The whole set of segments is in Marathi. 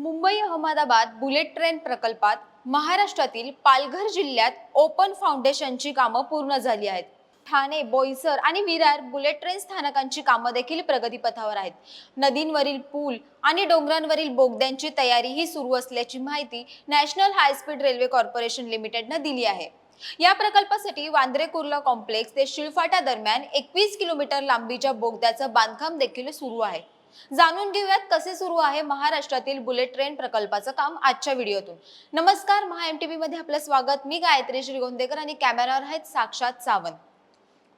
मुंबई अहमदाबाद बुलेट ट्रेन प्रकल्पात महाराष्ट्रातील पालघर जिल्ह्यात ओपन फाउंडेशनची कामं पूर्ण झाली आहेत. ठाणे बोईसर आणि विरार बुलेट ट्रेन स्थानकांची कामं देखील प्रगतीपथावर आहेत. नदींवरील पूल आणि डोंगरांवरील बोगद्यांची तयारीही सुरू असल्याची माहिती national high speed railway corporation लिमिटेडनं दिली आहे. या प्रकल्पासाठी वांद्रे कुर्ला कॉम्प्लेक्स ते शिळफाटा दरम्यान एकवीस किलोमीटर लांबीच्या बोगद्याचं बांधकाम देखील सुरू आहे. जाणून घेऊयात कसे सुरू आहे महाराष्ट्रातील बुलेट ट्रेन प्रकल्पाचं काम आजच्या व्हिडिओतून. नमस्कार महा एम टी मध्ये आपलं स्वागत. मी गायत्री श्रीगोंदेकर आणि कॅमेरावर आहेत साक्षात सावंत.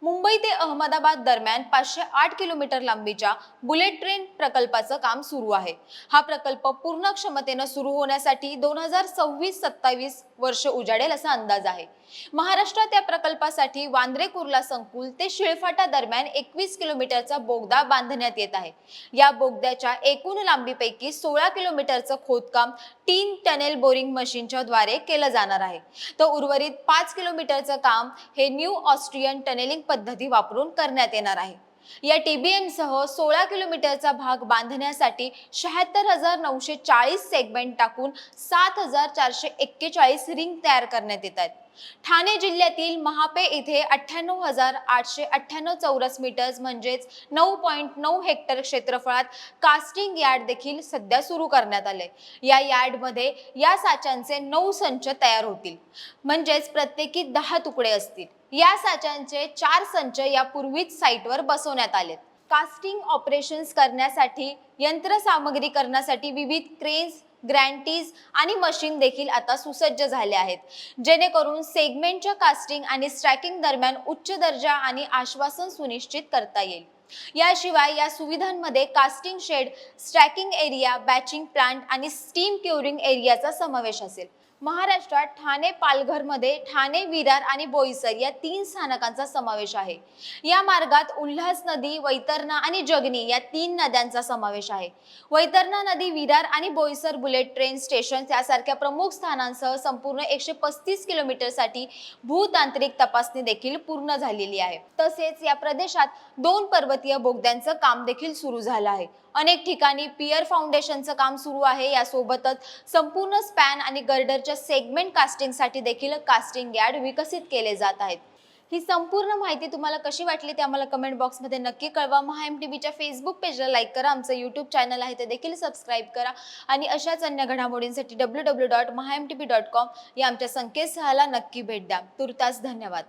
मुंबई ते अहमदाबाद दरम्यान पाचशे आठ किलोमीटर लांबीच्या बुलेट ट्रेन प्रकल्पाचं काम सुरू आहे. हा प्रकल्प पूर्ण क्षमतेनं सुरू होण्यासाठी दोन हजार सव्वीस सत्तावीस वर्ष उजाडेल असा अंदाज आहे. महाराष्ट्रात या प्रकल्पासाठी वांद्रे कुर्ला संकुल ते शिळफाटा दरम्यान एकवीस किलोमीटरचा बोगदा बांधण्यात येत आहे. या बोगद्याच्या एकूण लांबीपैकी सोळा किलोमीटरचं खोदकाम तीन टनेल बोरिंग मशीनच्या द्वारे केलं जाणार आहे. तर उर्वरित पाच किलोमीटरचं काम हे न्यू ऑस्ट्रियन टनेलिंग पद्धती वापरून करण्यात येणार आहे. या टीबीएम सह सोळा किलोमीटरचा भाग बांधण्यासाठी शहात्तर हजार नऊशे चाळीस सेगमेंट टाकून सात हजार चारशे एक्केचाळीस रिंग तयार करण्यात येत आहेत. ठाणे जिल्ह्यातील महापे इथे अठ्ठ्याण्णव हजार आठशे अठ्ठ्याण्णव चौरस मीटर्स म्हणजेच नऊ पॉईंट नऊ हेक्टर क्षेत्रफळात कास्टिंग यार्ड देखील सध्या सुरू करण्यात आले या यार्डमध्ये या साच्यांचे नऊ संच तयार होतील. म्हणजेच प्रत्येकी दहा तुकडे असतील. या साच्यांचे चार संच यापूर्वीच साईटवर बसवण्यात आलेत. कास्टिंग ऑपरेशन्स करण्यासाठी यंत्रसामग्री करण्यासाठी विविध क्रेन्स ग्रँटीज आणि मशीन देखील आता सुसज्ज झाले आहेत. जेणेकरून सेगमेंटच्या कास्टिंग आणि स्ट्रॅकिंग दरम्यान उच्च दर्जा आणि आश्वासन सुनिश्चित करता येईल. याशिवाय या सुविधांमध्ये casting shed stacking area batching plant आणि स्टीम क्युरिंग एरियाचा समावेश असेल. महाराष्ट्रात ठाणे पालघरमध्ये ठाणे विरार आणि बोईसर या तीन स्थानकांचा समावेश आहे. या मार्गात उल्हास नदी वैतरणा आणि जगनी या तीन नद्यांचा समावेश आहे. वैतरणा नदी विरार आणि बोईसर बुलेट ट्रेन स्टेशन यासारख्या प्रमुख स्थानांसह संपूर्ण एकशे पस्तीस किलोमीटरसाठी भूतांत्रिक तपासणी देखील पूर्ण झालेली आहे. तसेच या प्रदेशात दोन भारतीय बोगद्यांचं काम देखील सुरू झालं आहे. अनेक ठिकाणी पियर फाउंडेशनचं काम सुरू आहे. यासोबतच संपूर्ण स्पॅन आणि गर्डरच्या सेगमेंट कास्टिंगसाठी देखील कास्टिंग यार्ड विकसित केले जात आहेत. ही संपूर्ण माहिती तुम्हाला कशी वाटली ते आम्हाला कमेंट बॉक्समध्ये नक्की कळवा. महा एम टी व्हीच्या फेसबुक पेजला लाईक करा. आमचं यूट्यूब चॅनल आहे ते देखील सबस्क्राईब करा. आणि अशाच अन्य घडामोडींसाठी W W dot Maha M T V dot com या आमच्या संकेतस्थळाला नक्की भेट द्या. तुर्तास धन्यवाद.